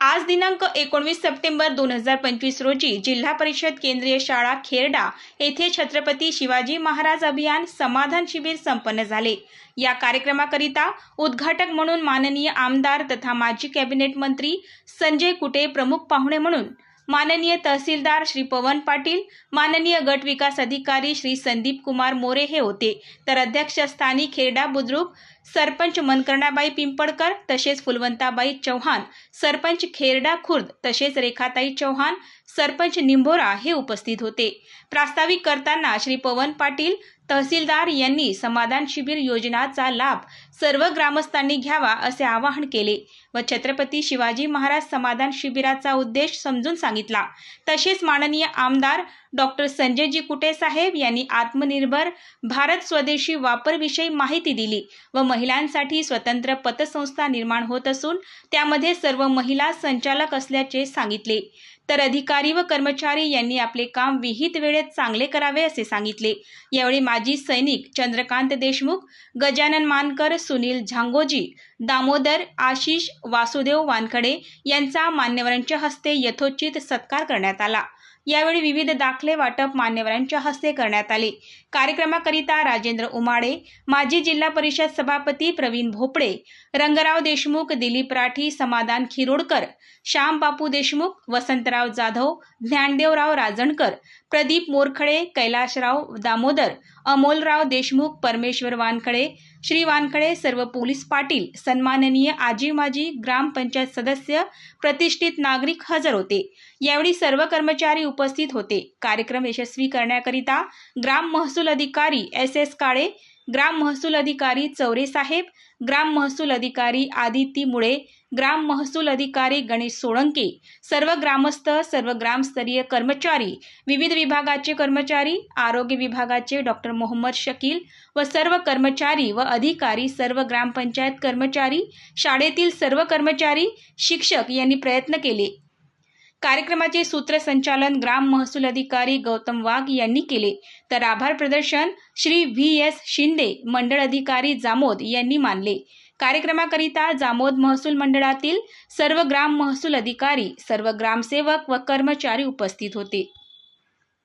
आज दिनांक एकोणवीस सप्टेंबर दोन हजार पंचवीस रोजी जिल्हा परिषद केंद्रीय शाळा खेरडा येथे छत्रपती शिवाजी महाराज अभियान समाधान शिबिर संपन्न झाले. या कार्यक्रमाकरिता उद्घाटक म्हणून माननीय आमदार तथा माजी कॅबिनेट मंत्री संजय कुटे प्रमुख पाहुणे म्हणून माननीय तहसीलदार श्री पवन पाटील माननीय गट विकास अधिकारी श्री संदीप कुमार मोरे हे होते. तर अध्यक्षस्थानी खेरडा बुद्रुक सरपंच मनकर्णाबाई पिंपळकर तसेच फुलवंताबाई चव्हाण सरपंच खेरडा खुर्द तसेच रेखाताई चव्हाण सरपंच निंभोरा हे उपस्थित होते. प्रास्ताविक करताना श्री पवन पाटील तहसीलदार यांनी समाधान शिबिर योजनाचा लाभ सर्व ग्रामस्थांनी घ्यावा असे आवाहन केले व छत्रपती शिवाजी महाराज समाधान शिबिराचा उद्देश समजून सांगितला. तसेच माननीय आमदार डॉक्टर संजयजी कुटे साहेब यांनी आत्मनिर्भर भारत स्वदेशी वापरविषयी माहिती दिली व महिलांसाठी स्वतंत्र पतसंस्था निर्माण होत असून त्यामध्ये सर्व महिला संचालक असल्याचे सांगितले. तर अधिकारी व कर्मचारी यांनी आपले काम विहित वेळेत चांगले करावे असे सांगितले. यावेळी माजी सैनिक चंद्रकांत देशमुख गजानन मानकर सुनील झांगोजी दामोदर आशिष वासुदेव वानखडे यांचा मान्यवरांच्या हस्ते यथोचित सत्कार करण्यात आला. यावेळी विविध दाखले वाटप मान्यवरांच्या हस्ते करण्यात आले. कार्यक्रमाकरिता राजेंद्र उमाडे माजी जिल्हा परिषद सभापती प्रवीण भोपळे रंगराव देशमुख दिलीप राठी समाधान खिरोडकर श्याम बापू देशमुख वसंतराव जाधव ज्ञानदेवराव राजणकर प्रदीप मोरखडे कैलाशराव दामोदर अमोलराव देशमुख परमेश्वर वानखडे श्री वानखडे सर्व पोलीस पाटील सन्माननीय आजी माजी ग्रामपंचायत सदस्य प्रतिष्ठित नागरिक हजर होते. यावेळी सर्व कर्मचारी उपस्थित होते. कार्यक्रम यशस्वी करण्याकरिता ग्राम महसूल अधिकारी एस एस काळे ग्राम महसूल अधिकारी चौरे साहेब ग्राम महसूल अधिकारी आदिती मुळे ग्राम महसूल अधिकारी गणेश सोळंके सर्व ग्रामस्थ सर्व ग्रामस्तरीय कर्मचारी विविध विभागाचे कर्मचारी आरोग्य विभागाचे डॉक्टर मोहम्मद शकील व सर्व कर्मचारी व अधिकारी सर्व ग्रामपंचायत कर्मचारी शाळेतील सर्व कर्मचारी शिक्षक यांनी प्रयत्न केले. कार्यक्रमाचे सूत्रसंचालन ग्राम महसूल अधिकारी गौतम वाघ यांनी केले. तर आभार प्रदर्शन श्री व्ही एस शिंदे मंडळ अधिकारी जामोद यांनी मानले. कार्यक्रमाकरिता जामोद महसूल मंडळातील सर्व ग्राम महसूल अधिकारी सर्व ग्रामसेवक व कर्मचारी उपस्थित होते.